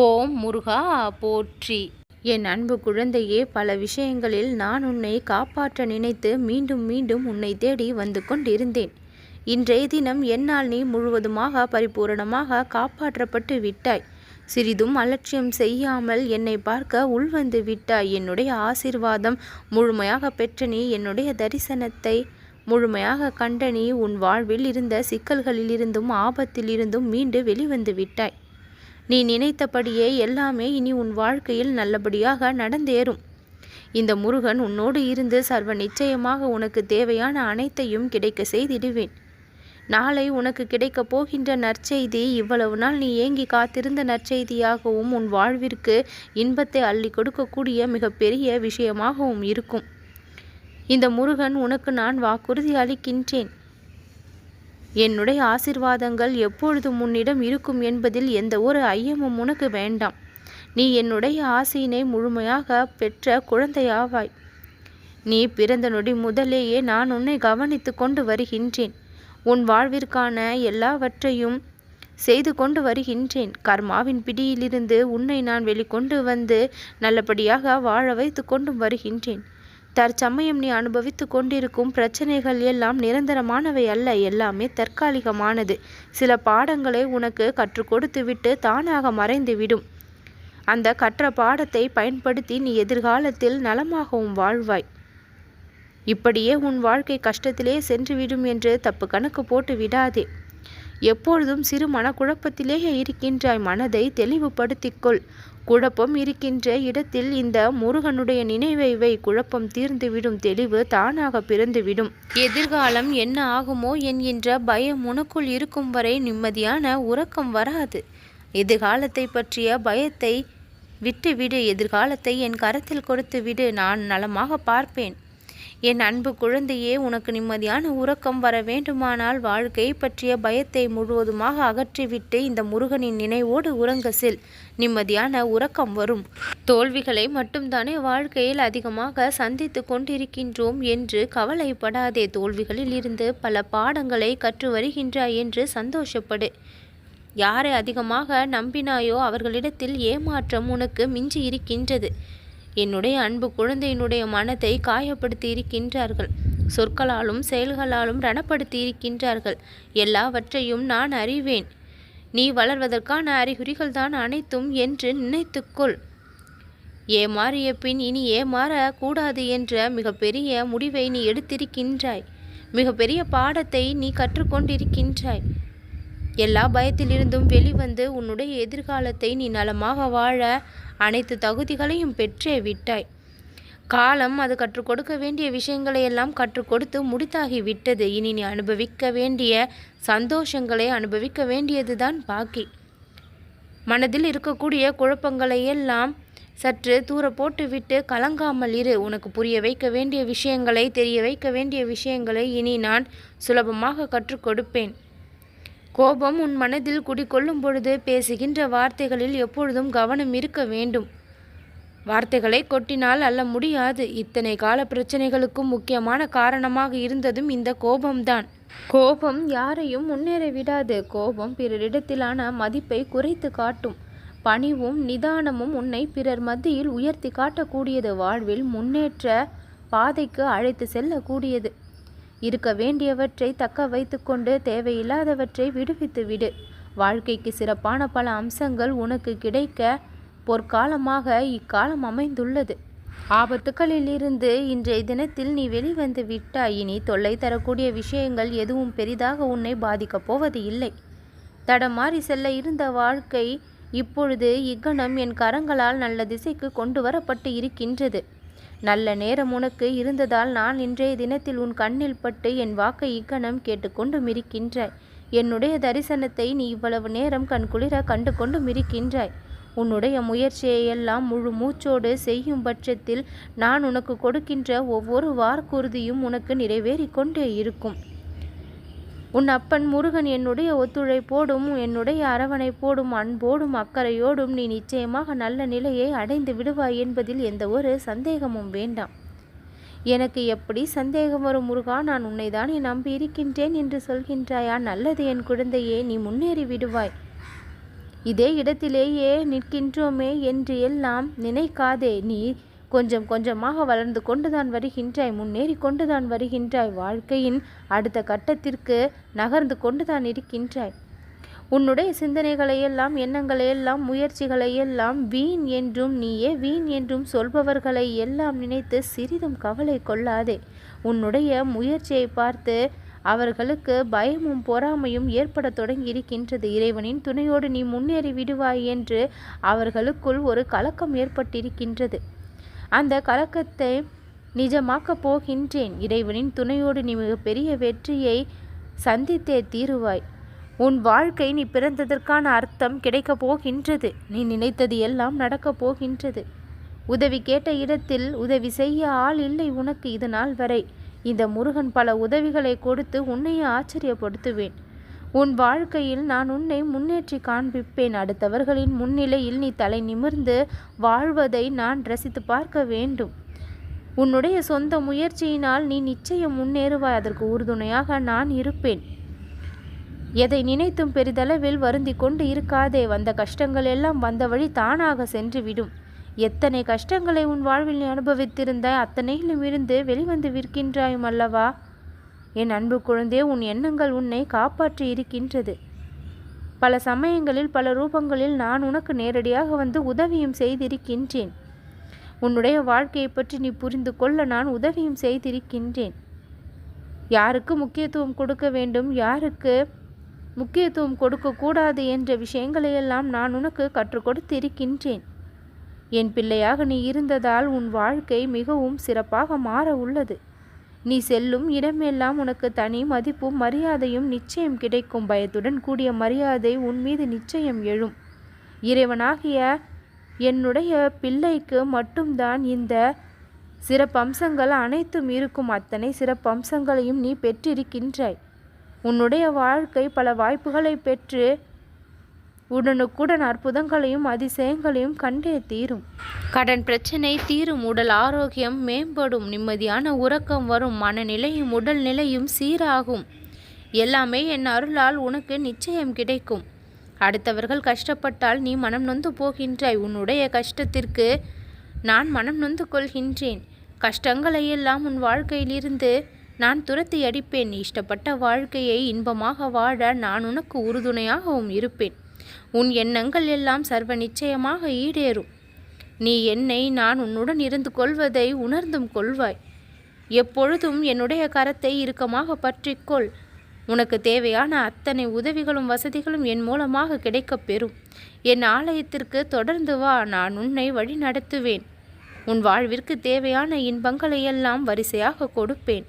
ஓம் முருகா போற்றி. என் அன்பு குழந்தையே பல விஷயங்களில் நான் உன்னை காப்பாற்ற நினைத்து மீண்டும் மீண்டும் உன்னை தேடி வந்து கொண்டிருந்தேன். இன்றைய தினம் என்னால் நீ முழுவதுமாக பரிபூரணமாக காப்பாற்றப்பட்டு விட்டாய். சிறிதும் அலட்சியம் செய்யாமல் என்னை பார்க்க உள்வந்து விட்டாய். என்னுடைய ஆசீர்வாதம் முழுமையாக பெற்ற நீ என்னுடைய தரிசனத்தை முழுமையாக கண்ட நீ உன் வாழ்வில் இருந்த சிக்கல்களிலிருந்தும் ஆபத்திலிருந்தும் மீண்டு வெளிவந்து விட்டாய். நீ நினைத்தபடியே எல்லாமே இனி உன் வாழ்க்கையில் நல்லபடியாக நடந்தேறும். இந்த முருகன் உன்னோடு இருந்து சர்வ நிச்சயமாக உனக்கு தேவையான அனைத்தையும் கிடைக்க செய்திடுவேன். நாளை உனக்கு கிடைக்கப் போகின்ற நற்செய்தி இவ்வளவு நாள் நீ ஏங்கி காத்திருந்த நற்செய்தியாகவும் உன் வாழ்விற்கு இன்பத்தை அள்ளி கொடுக்கக்கூடிய மிகப்பெரிய விஷயமாகவும் இருக்கும். இந்த முருகன் உனக்கு நான் வாக்குறுதி அளிக்கின்றேன். என்னுடைய ஆசிர்வாதங்கள் எப்பொழுதும் உன்னிடம் இருக்கும் என்பதில் எந்த ஒரு ஐயமும் உனக்கு வேண்டாம். நீ என்னுடைய ஆசையினை முழுமையாக பெற்ற குழந்தையாவாய். நீ பிறந்த நொடி முதலேயே நான் உன்னை கவனித்து கொண்டு வருகின்றேன். உன் வாழ்விற்கான எல்லாவற்றையும் செய்து கொண்டு வருகின்றேன். கர்மாவின் பிடியிலிருந்து உன்னை நான் வெளிக்கொண்டு வந்து நல்லபடியாக வாழ வைத்து கொண்டும் வருகின்றேன். தற்சமயம் நீ அனுபவித்து கொண்டிருக்கும் பிரச்சனைகள் எல்லாம் நிரந்தரமானவை அல்ல எல்லாமே தற்காலிகமானது. சில பாடங்களை உனக்கு கற்றுக் கொடுத்துவிட்டு தானாக மறைந்து விடும் அந்த கற்ற பாடத்தை பயன்படுத்தி நீ எதிர்காலத்தில் நலமாகவும் வாழ்வாய். இப்படியே உன் வாழ்க்கை கஷ்டத்திலே சென்றுவிடும் என்று தப்பு கணக்கு போட்டு விடாதே. எப்பொழுதும் சிறு மனக்குழப்பத்திலேயே இருக்கின்றாய் மனதை தெளிவுபடுத்திக்கொள் குழப்பம் இருக்கின்ற இடத்தில் இந்த முருகனுடைய நினைவை வை குழப்பம் தீர்ந்துவிடும் தெளிவு தானாக பிறந்துவிடும். எதிர்காலம் என்ன ஆகுமோ என்கின்ற பயம் உனக்குள் இருக்கும் வரை நிம்மதியான உறக்கம் வராது. எதிர்காலத்தை பற்றிய பயத்தை விட்டுவிடு எதிர்காலத்தை என் கரத்தில் கொடுத்து விடு நான் நலமாக பார்ப்பேன். என் அன்பு குழந்தையே உனக்கு நிம்மதியான உறக்கம் வர வேண்டுமானால் வாழ்க்கை பற்றிய பயத்தை முழுவதுமாக அகற்றிவிட்டு இந்த முருகனின் நினைவோடு உறங்க செல். நிம்மதியான உறக்கம் வரும். தோல்விகளை மட்டும்தானே வாழ்க்கையில் அதிகமாக சந்தித்து கொண்டிருக்கின்றோம் என்று கவலைப்படாதே. தோல்விகளில் இருந்து பல பாடங்களை கற்று வருகின்றாய் என்று சந்தோஷப்படு. யாரை அதிகமாக நம்பினாயோ அவர்களிடத்தில் ஏமாற்றம் உனக்கு மிஞ்சி இருக்கின்றது. என்னுடைய அன்பு குழந்தையினுடைய மனத்தை காயப்படுத்தி இருக்கின்றார்கள். சொற்களாலும் செயல்களாலும் ரணப்படுத்தி இருக்கின்றார்கள். எல்லாவற்றையும் நான் அறிவேன். நீ வளர்வதற்கான அறிகுறிகள் தான் அனைத்தும் என்று நினைத்துக்கொள். ஏமாறிய பின் இனி ஏமாறக்கூடாது என்ற மிகப்பெரிய முடிவை நீ எடுத்திருக்கின்றாய். மிகப்பெரிய பாடத்தை நீ கற்றுக்கொண்டிருக்கின்றாய். எல்லா பயத்திலிருந்தும் வெளிவந்து உன்னுடைய எதிர்காலத்தை நீ நலமாக வாழ அனைத்து தகுதிகளையும் பெற்றே விட்டாய். காலம் அது கற்றுக் கொடுக்க வேண்டிய விஷயங்களை எல்லாம் கற்றுக் கொடுத்து முடித்தாகி விட்டது. இனி நீ அனுபவிக்க வேண்டிய சந்தோஷங்களை அனுபவிக்க வேண்டியதுதான் பாக்கி. மனதில் இருக்கக்கூடிய குழப்பங்களை எல்லாம் சற்று தூர போட்டுவிட்டு கலங்காமல் இரு. உனக்கு புரிய வைக்க வேண்டிய விஷயங்களை தெரிய வைக்க வேண்டிய விஷயங்களை இனி நான் சுலபமாக கற்றுக் கொடுப்பேன். கோபம் உன் மனதில் குடிக்கொள்ளும் பொழுது பேசுகின்ற வார்த்தைகளில் எப்பொழுதும் கவனம் இருக்க வேண்டும். வார்த்தைகளை கொட்டினால் அல்ல முடியாது. இத்தனை கால பிரச்சனைகளுக்கும் முக்கியமான காரணமாக இருந்ததும் இந்த கோபம்தான். கோபம் யாரையும் முன்னேற விடாது. கோபம் பிறரிடத்திலான மதிப்பை குறைத்து காட்டும். பணிவும் நிதானமும் உன்னை பிறர் மத்தியில் உயர்த்தி காட்டக்கூடியது. வாழ்வில் முன்னேற்ற பாதைக்கு அழைத்து செல்லக்கூடியது. இருக்க வேண்டியவற்றை தக்க வைத்துக்கொண்டு தேவையில்லாதவற்றை விடுவித்து விடு. வாழ்க்கைக்கு சிறப்பான பல அம்சங்கள் உனக்கு கிடைக்க பொற்காலமாக இக்காலம் அமைந்துள்ளது. ஆபத்துக்களில் இருந்து இன்றைய தினத்தில் நீ வெளிவந்து விட்டாய். இனி தொல்லை தரக்கூடிய விஷயங்கள் எதுவும் பெரிதாக உன்னை பாதிக்கப் போவது இல்லை. தடமாறி செல்ல இருந்த வாழ்க்கை இப்பொழுது இக்கணம் என் கரங்களால் நல்ல திசைக்கு கொண்டு வரப்பட்டு இருக்கின்றது. நல்ல நேரம் உனக்கு இருந்ததால் நான் இன்றைய தினத்தில் உன் கண்ணில் பட்டு என் வாக்கை இக்கணம் கேட்டுக்கொண்டும் இருக்கின்றாய். என்னுடைய தரிசனத்தை நீ இவ்வளவு நேரம் கண்குளிர கண்டு கொண்டும் இருக்கின்றாய். உன்னுடைய முயற்சியை எல்லாம் முழு மூச்சோடு செய்யும் பட்சத்தில் நான் உனக்கு கொடுக்கின்ற ஒவ்வொரு வார்க்குறுதியும் உனக்கு நிறைவேறி கொண்டே இருக்கும். உன் அப்பன் முருகன் என்னுடைய ஒத்துழைப்போடும் என்னுடைய அரவணைப்போடும் அன்போடும் அக்கறையோடும் நீ நிச்சயமாக நல்ல நிலையை அடைந்து விடுவாய் என்பதில் எந்த ஒரு சந்தேகமும் வேண்டாம். எனக்கு எப்படி சந்தேகம் வரும் முருகா நான் உன்னைதானே நம்பி இருக்கின்றேன் என்று சொல்கின்றாயா? நல்லது என் குழந்தையே நீ முன்னேறி விடுவாய். இதே இடத்திலேயே நிற்கின்றோமே என்று எல்லாம் நினைக்காதே நீ கொஞ்சம் கொஞ்சமாக வளர்ந்து கொண்டுதான் வருகின்றாய் முன்னேறி கொண்டுதான் வருகின்றாய் வாழ்க்கையின் அடுத்த கட்டத்திற்கு நகர்ந்து கொண்டுதான் இருக்கின்றாய். உன்னுடைய சிந்தனைகளை எல்லாம் எண்ணங்களை எல்லாம் முயற்சிகளை எல்லாம் வீண் என்றும் நீயே வீண் என்றும் சொல்பவர்களை எல்லாம் நினைத்து சிறிதும் கவலை கொள்ளாதே. உன்னுடைய முயற்சியை பார்த்து அவர்களுக்கு பயமும் பொறாமையும் ஏற்பட தொடங்கி இருக்கின்றது இறைவனின் துணையோடு நீ முன்னேறி விடுவாய் என்று அவர்களுக்குள் ஒரு கலக்கம் ஏற்பட்டிருக்கின்றது. அந்த கலக்கத்தை நிஜமாக்கப் போகின்றேன். இறைவனின் துணையோடு நீ மிகப்பெரிய வெற்றியை சந்தித்தே தீருவாய். உன் வாழ்க்கை நீ பிறந்ததற்கான அர்த்தம் கிடைக்கப் போகின்றது. நீ நினைத்தது எல்லாம் நடக்கப் போகின்றது. உதவி கேட்ட இடத்தில் உதவி செய்ய ஆள் இல்லை உனக்கு இது நாள் வரை. இந்த முருகன் பல உதவிகளை கொடுத்து உன்னையும் ஆச்சரியப்படுத்துவேன். உன் வாழ்க்கையில் நான் உன்னை முன்னேற்றி காண்பிப்பேன். அடுத்தவர்களின் முன்னிலையில் நீ தலை நிமிர்ந்து வாழ்வதை நான் ரசித்து பார்க்க வேண்டும். உன்னுடைய சொந்த முயற்சியினால் நீ நிச்சயம் முன்னேறுவாய். அதற்கு உறுதுணையாக நான் இருப்பேன். எதை நினைத்தும் பெரிதளவில் வருந்தி கொண்டு இருக்காதே. வந்த கஷ்டங்கள் எல்லாம் வந்த வழி தானாக சென்று விடும். எத்தனை கஷ்டங்களை உன் வாழ்வில் நீ அனுபவித்திருந்தாய் அத்தனையிலும் இருந்து வெளிவந்து விற்கின்றாயும் அல்லவா? என் அன்பு குழந்தே உன் எண்ணங்கள் உன்னை காப்பாற்றி இருக்கின்றது. பல சமயங்களில் பல ரூபங்களில் நான் உனக்கு நேரடியாக வந்து உதவியும் செய்திருக்கின்றேன். உன்னுடைய வாழ்க்கையை பற்றி நீ புரிந்து கொள்ள நான் உதவியும் செய்திருக்கின்றேன். யாருக்கு முக்கியத்துவம் கொடுக்க வேண்டும் யாருக்கு முக்கியத்துவம் கொடுக்கக்கூடாது என்ற விஷயங்களையெல்லாம் நான் உனக்கு கற்றுக் கொடுத்திருக்கின்றேன். என் பிள்ளையாக நீ இருந்ததால் உன் வாழ்க்கை மிகவும் சிறப்பாக மாற உள்ளது. நீ செல்லும் இடமெல்லாம் உனக்கு தனி மதிப்பும் மரியாதையும் நிச்சயம் கிடைக்கும். பயத்துடன் கூடிய மரியாதை உன் மீது நிச்சயம் எழும். இறைவனாகிய என்னுடைய பிள்ளைக்கு மட்டும்தான் இந்த சிறப்பம்சங்கள் அனைத்தும் இருக்கும். அத்தனை சிறப்பம்சங்களையும் நீ பெற்றிருக்கின்றாய். உன்னுடைய வாழ்க்கை பல வாய்ப்புகளை பெற்று உடனுக்குடன் அற்புதங்களையும் அதிசயங்களையும் கண்டே தீரும். கடன் பிரச்சனை தீரும் உடல் ஆரோக்கியம் மேம்படும் நிம்மதியான உறக்கம் வரும் மனநிலையும் உடல் நிலையும் சீராகும். எல்லாமே என் அருளால் உனக்கு நிச்சயம் கிடைக்கும். அடுத்தவர்கள் கஷ்டப்பட்டால் நீ மனம் நொந்து போகின்றாய். உன்னுடைய கஷ்டத்திற்கு நான் மனம் நொந்து கொள்கின்றேன். கஷ்டங்களை எல்லாம் உன் வாழ்க்கையிலிருந்து நான் துரத்தி அடிப்பேன் இஷ்டப்பட்ட வாழ்க்கையை இன்பமாக வாழ நான் உனக்கு உறுதுணையாகவும் இருப்பேன். உன் எண்ணங்கள் எல்லாம் சர்வ நிச்சயமாக ஈடேறும். நீ என்னை நான் உன்னுடன் இருந்து கொள்வதை உணர்ந்தும் கொள்வாய். எப்பொழுதும் என்னுடைய கரத்தை இறுக்கமாக பற்றிக்கொள். உனக்கு தேவையான அத்தனை உதவிகளும் வசதிகளும் என் மூலமாக கிடைக்கப் பெறும். என் ஆலயத்திற்கு தொடர்ந்து வா நான் உன்னை வழி நடத்துவேன் உன் வாழ்விற்கு தேவையான இன்பங்களை எல்லாம் வரிசையாக கொடுப்பேன்.